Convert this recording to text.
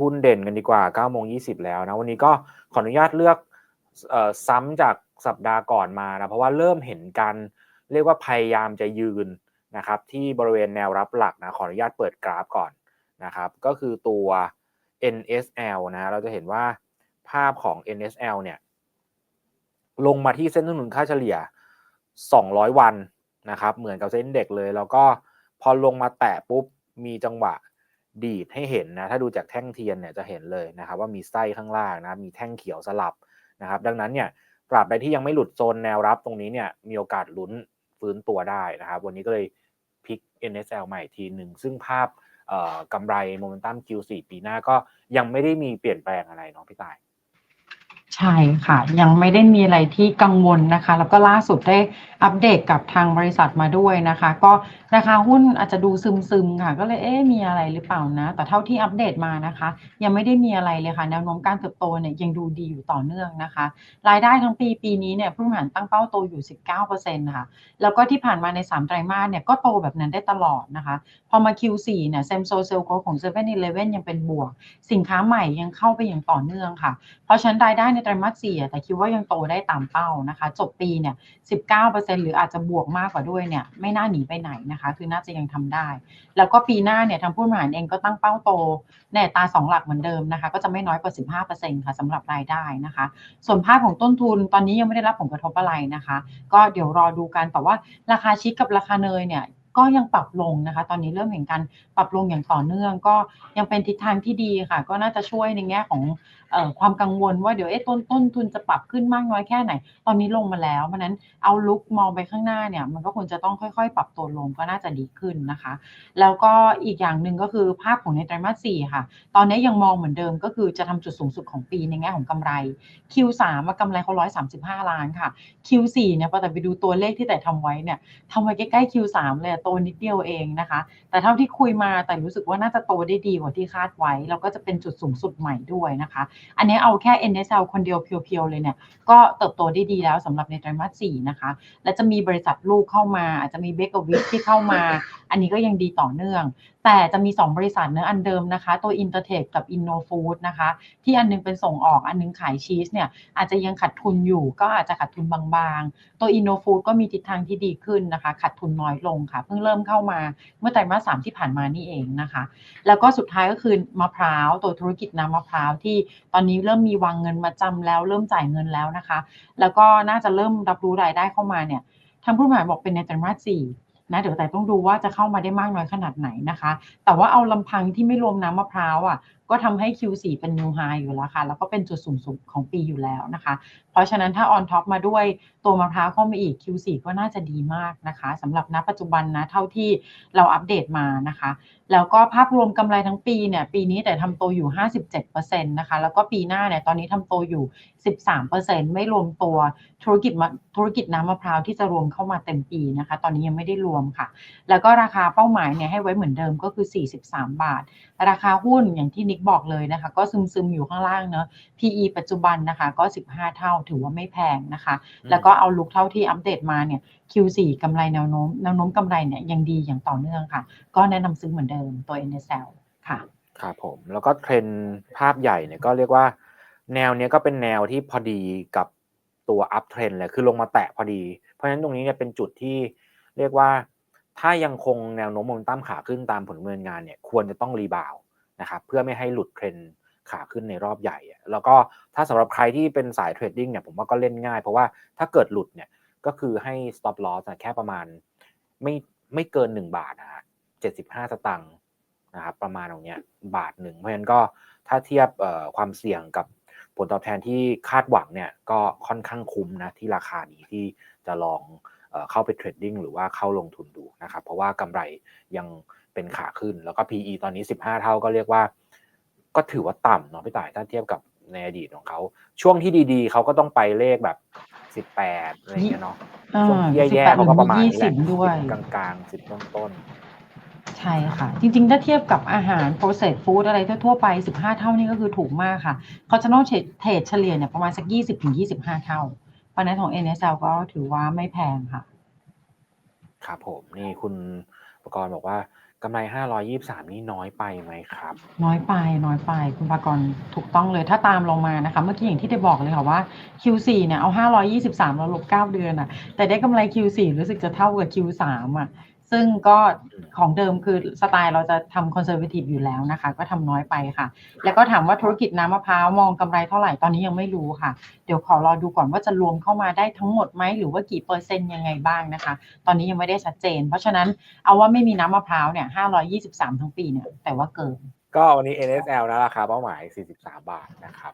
หุ้นเด่นกันดีกว่า9โมง20 แล้วนะ วันนี้ก็ขออนุญาตเลือกออซ้ำจากสัปดาห์ก่อนมานะ เพราะว่าเริ่มเห็นการเรียกว่าพยายามจะยืนนะครับที่บริเวณแนวรับหลักนะ ขออนุญาตเปิดกราฟก่อนนะครับ ก็คือตัว NSL นะ เราจะเห็นว่าภาพของ NSL เนี่ยลงมาที่เส้นต้นทุนค่าเฉลี่ย 200 วันนะครับ เหมือนกับเส้นเด็กเลย แล้วก็พอลงมาแตะปุ๊บ มีจังหวะ ดีดให้เห็นนะถ้าดูจากแท่งเทียนเนี่ยจะเห็นเลยนะครับว่ามีไส้ข้างล่างนะมีแท่งเขียวสลับนะครับ ดังนั้นเนี่ยตราบใดที่ยังไม่หลุดโซนแนวรับตรงนี้เนี่ยมีโอกาสลุ้นฟื้นตัวได้นะครับ วันนี้ก็เลยพลิก NSL ใหม่ทีหนึ่งซึ่งภาพกำไรโมเมนตัม Q4 ปีหน้าก็ยังไม่ได้มีเปลี่ยนแปลงอะไรเนาะพี่ตายใช่ค่ะ ยังไม่ได้มีอะไรที่กังวลนะคะ แล้วก็ล่าสุดได้อัปเดตกับทางบริษัทมาด้วยนะคะ ก็ราคาหุ้นอาจจะดูซึมๆค่ะ ก็เลยเอ๊ะมีอะไรหรือเปล่านะ แต่เท่าที่อัปเดตมานะคะ ยังไม่ได้มีอะไรเลยค่ะ แนวโน้มการเติบโตเนี่ยยังดูดีอยู่ต่อเนื่องนะคะ รายได้ทั้งปีปีนี้เนี่ยผู้บริหารตั้งเป้าโตอยู่ 19%ค่ะ แล้วก็ที่ผ่านมาใน 3 ไตรมาสเนี่ยก็โตแบบนั้นได้ตลอดนะคะ พอมา Q4 เนี่ยเซมโซเซลโกของ7 e เ e ่ e อยังเป็นบวก สินค้าใหม่ยังเข้าไปอย่างต่อเนื่องค่ะ เพราะฉะนั้นรายได้ในไตรมาส4แต่คิดว่ายังโตได้ตามเป้านะคะ จบปีเนี่ย19%หรืออาจจะบวกมากกว่าด้วยเนี่ยไม่น่าหนีไปไหนนะคะ คือน่าจะยังทำได้ แล้วก็ปีหน้าเนี่ยทางผู้บริหารเองก็ตั้งเป้าโตในตาสองหลักเหมือนเดิมนะคะ ก็จะไม่น้อยกว่า 15%ค่ะสำหรับรายได้นะคะ ส่วนภาพของต้นทุนตอนนี้ยังไม่ได้รับผลกระทบอะไรนะคะ ก็เดี๋ยวรอดูกันแต่ว่าราคาชิคกับราคาเนยเนี่ย ก็ยังปรับลงนะคะ ตอนนี้เริ่มเห็นการปรับลงอย่างต่อเนื่อง ก็ยังเป็นทิศทางที่ดีค่ะ ก็น่าจะช่วยในแง่ของออความกังวลว่าเดี๋ยวเอ๊ะต้นต้นทุนจะปรับขึ้นมากน้อยแค่ไหน ตอนนี้ลงมาแล้วเพราะนั้นเอาลุกมองไปข้างหน้าเนี่ย มันก็ควรจะต้องค่อย ๆ ปรับตัวลงก็น่าจะดีขึ้นนะคะ แล้วก็อีกอย่างหนึ่งก็คือภาพของในไตรมาส4ค่ะ ตอนนี้ยังมองเหมือนเดิมก็คือจะทำจุดสูงสุดของปีในแง่ของกำไร Q3 มากำไรเขา135 ล้านค่ะ Q4 เนี่ยพอแต่ไปดูตัวเลขที่แต่ทำไว้เนี่ยทำไว้ใกล้ๆ Q3 เลยโตนิดเดียวเองนะคะ แต่เท่าที่คุยมาแต่รู้สึกว่าน่าจะโตได้ดีกว่าที่คาดไว้ แล้วก็จะเป็นจุดสูงสุดใหม่ด้วยนะคะ อันนี้เอาแค่ NSL คนเดียวเพียวๆเลยเนี่ย ก็เติบโตได้ดีแล้วสำหรับในไตรมาส4นะคะ และจะมีบริษัทลูกเข้ามา อาจจะมีเบเกอร์วิทที่เข้ามาอันนี้ก็ยังดีต่อเนื่อง แต่จะมี 2 บริษัทเนื้ออันเดิมนะคะ ตัว Intertech กับ InnoFood นะคะ ที่อันนึงเป็นส่งออกอันนึงขายชีสเนี่ยอาจจะยังขาดทุนอยู่ ก็อาจจะขาดทุนบางๆ ตัว InnoFood ก็มีทิศทางที่ดีขึ้นนะคะขาดทุนน้อยลงค่ะ เพิ่งเริ่มเข้ามาเมื่อไตรมาสสามที่ผ่านมานี่เองนะคะ แล้วก็สุดท้ายก็คือมะพร้าวตัวธุรกิจน้ำมะพร้าวที่ตอนนี้เริ่มมีวางเงินมาจำแล้ว เริ่มจ่ายเงินแล้วนะคะ แล้วก็น่าจะเริ่มรับรู้รายได้เข้ามาเนี่ยทางผู้บริหารบอกเป็นในไตรมาสสี่ นะเดี๋ยวแต่ต้องดูว่าจะเข้ามาได้มากน้อยขนาดไหนนะคะ แต่ว่าเอาลำพังที่ไม่รวมน้ำมะพร้าวอะก็ทำให้ Q4 เป็น new high อยู่แล้วค่ะ แล้วก็เป็นจุดสูงสุดของปีอยู่แล้วนะคะ เพราะฉะนั้นถ้า on top มาด้วยตัวมะพร้าวเข้ามาอีก Q4 ก็น่าจะดีมากนะคะสำหรับณปัจจุบันนะเท่าที่เราอัปเดตมานะคะ แล้วก็ภาพรวมกำไรทั้งปีเนี่ยปีนี้แต่ทำโตอยู่ 57%นะคะ แล้วก็ปีหน้าเนี่ยตอนนี้ทำโตอยู่ 13%ไม่รวมตัวธุรกิจธุรกิจน้ำมะพร้าวที่จะรวมเข้ามาเต็มปีนะคะ ตอนนี้ยังไม่ได้รวมค่ะ แล้วก็ราคาเป้าหมายเนี่ยให้ไว้เหมือนเดิมก็คือ 43 บาท ราคาหุ้นอย่างที่นิกบอกเลยนะคะ ก็ซึมๆ อยู่ข้างล่างเนอะ PE ปัจจุบันนะคะก็ 15 เท่าถือว่าไม่แพงนะคะ แล้วก็เอาลุกเท่าที่อัปเดตมาเนี่ย Q4 กำไรแนวโน้ม แนวโน้มกำไรเนี่ยยังดีอย่างต่อเนื่องค่ะ ก็แนะนำซื้อเหมือนเดิมตัว NSL ค่ะครับผมแล้วก็เทรนด์ภาพใหญ่เนี่ยก็เรียกว่า แนวเนี้ยก็เป็นแนวที่พอดีกับตัวอัพเทรนเลยคือลงมาแตะพอดี เพราะฉะนั้นตรงนี้เนี่ยเป็นจุดที่เรียกว่าถ้ายังคงแนวโน้มโมเมนตัมขาขึ้นตามผลดำเนินงานเนี่ยควรจะต้องรีบาวด์ นะครับเพื่อไม่ให้หลุดเทรนด์ขาขึ้นในรอบใหญ่ แล้วก็ถ้าสำหรับใครที่เป็นสายเทรดดิ้งเนี่ยผมว่าก็เล่นง่าย เพราะว่าถ้าเกิดหลุดเนี่ยก็คือให้ stop loss แค่ประมาณไม่ไม่เกิน 1 บาทนะฮะ75สตังค์นะครับประมาณตรงเนี้ยบาทหนึ่งเพราะฉะนั้นก็ถ้าเทียบความเสี่ยงกับผลตอบแทนที่คาดหวังเนี่ยก็ค่อนข้างคุ้มนะที่ราคานี้ที่จะลองเอ่อเข้าไปเทรดดิ้งหรือว่าเข้าลงทุนดูนะครับเพราะว่ากำไรยัง เป็นขาขึ้น แล้วก็ PE ตอนนี้ 15 เท่าก็เรียกว่า ก็ถือว่าต่ำเนาะพี่ต่ายถ้าเทียบกับในอดีตของเขา ช่วงที่ดีๆ เขาก็ต้องไปเลขแบบ18อะไรอย่างเงี้ยเนาะอ่าช่วงที่แย่ๆ18เขาก็ประมาณนี้แหละหรือ20ด้วย10กลางๆสิบต้นใช่ค่ะ จริงๆ ถ้าเทียบกับอาหาร processed food อะไรทั่วๆไป 15 เท่านี่ก็คือถูกมากค่ะเขาจะต้องเทรดเฉลี่ยเนี่ยประมาณสัก 20-25 เท่าเพราะฉะนั้นของ NSL ก็ถือว่าไม่แพงค่ะๆครับผมนี่คุณประกรณ์บอกว่า กำไร 523 นี่น้อยไปไหมครับ น้อยไปน้อยไปคุณภากรถูกต้องเลยถ้าตามลงมานะคะ เมื่อกี้อย่างที่ได้บอกเลยค่ะว่า Q4 เนี่ยเอา 523เราลบ9 เดือนอะ แต่ได้กำไร Q4 รู้สึกจะเท่ากับ Q3 อะ ซึ่งก็ของเดิมคือสไตล์เราจะทำคอนเซอร์ t i ทีฟอยู่แล้วนะคะ ก็ทำน้อยไปค่ะ แล้วก็ถามว่าธุรกิจน้ำมะพร้าวมองกำไรเท่าไหร่ตอนนี้ยังไม่รู้ค่ะ เดี๋ยวขอรอดูก่อนว่าจะรวมเข้ามาได้ทั้งหมดไหมหรือว่ากี่เปอร์เซ็นต์ยังไงบ้างนะคะ ตอนนี้ยังไม่ได้ชัดเจน เพราะฉะนั้นเอาว่าไม่มีน้ำมะพร้าวเนี่ย523 ทั้งปีเนี่ยแต่ว่าเกิน ก็วันนี้ NSL นะราคาเป้าหมาย 43 บาทนะครับ